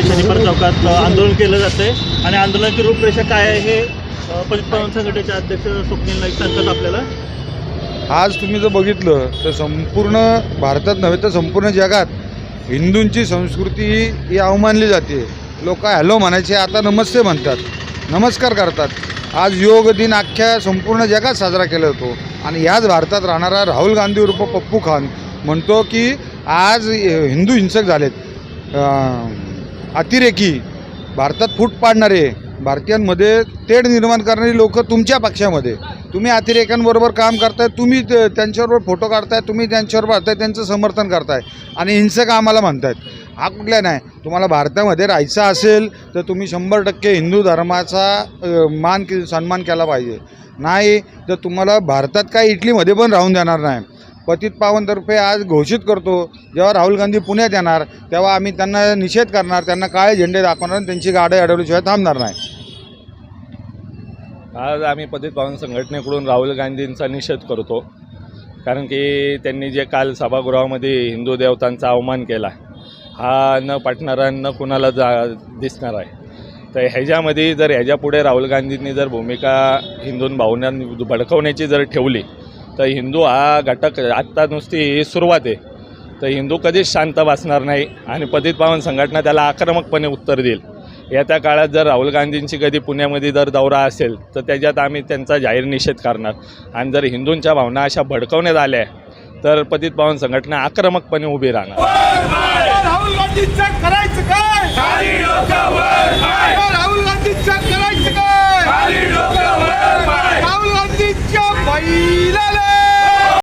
तर्फे शनिवार चौकात आंदोलन केलं जातंय. आणि आंदोलनाची रूपरेषा काय आहे हे अ, संघटनेचे अध्यक्ष स्वप्नील नाईक सांगतात आपल्याला. आज तुम्ही जर बघितलं तर संपूर्ण भारतात नव्हे तर संपूर्ण जगात हिंदूंची संस्कृती ही अवमानली जाते. लोक हॅलो म्हणायचे आता नमस्ते म्हणतात. नमस्कार करतात. आज योग दिन अख्ख्या संपूर्ण जगात साजरा केला जातो. आणि याच भारतात राहणारा राहुल गांधी उर्फ पप्पू खान म्हणतो की आज हिंदू हिंसक झालेत. अतिरेकी भारतात फूट पाडणारे भारतीयांमध्ये तेढ निर्माण करणारी लोक तुमच्या पक्षामध्ये. तुम्ही अतिरेक्यांबरोबर काम करताय तुम्ही त्यांच्याबरोबर फोटो काढताय तुम्ही त्यांच्याबरोबर राहताय त्यांचं समर्थन करताय आणि हिंसक आम्हाला म्हणतायत. हा कुठल्या नाही तुम्हाला भारतामध्ये राहायचं असेल तर तुम्ही शंभर टक्के हिंदू धर्माचा मान के सन्मान केला पाहिजे. नाही तर तुम्हाला भारतात काय इटलीमध्ये पण राहून देणार नाही. पतित पावनतर्फे आज घोषित करतो. जेव्हा राहुल गांधी पुण्यात येणार तेव्हा आम्ही त्यांना निषेध करणार त्यांना काळे झेंडे दाखवणार आणि त्यांची गाडी अडवल्याशिवाय थांबणार नाही. आज आम्ही पतित पावन संघटनेकडून राहुल गांधींचा निषेध करतो. कारण की त्यांनी जे काल सभागृहामध्ये हिंदू देवतांचा अवमान केला हा न पटणारा न कुणाला जा दिसणार आहे. तर ह्याच्यामध्ये जर ह्याच्यापुढे राहुल गांधींनी जर भूमिका हिंदू भावना भडकवण्याची जर ठेवली तर हिंदू हा घटक आत्ता नुसती सुरुवात आहे. तर हिंदू कधीच शांत बसणार नाही आणि पतित पावन संघटना त्याला आक्रमकपणे उत्तर देईल. येत्या काळात जर राहुल गांधींची कधी पुण्यामध्ये जर दौरा असेल तर त्याच्यात आम्ही त्यांचा जाहीर निषेध करणार. आणि जर हिंदूंच्या भावना अशा भडकवण्यात आल्या तर पतित पावन संघटना आक्रमकपणे उभी राहणार.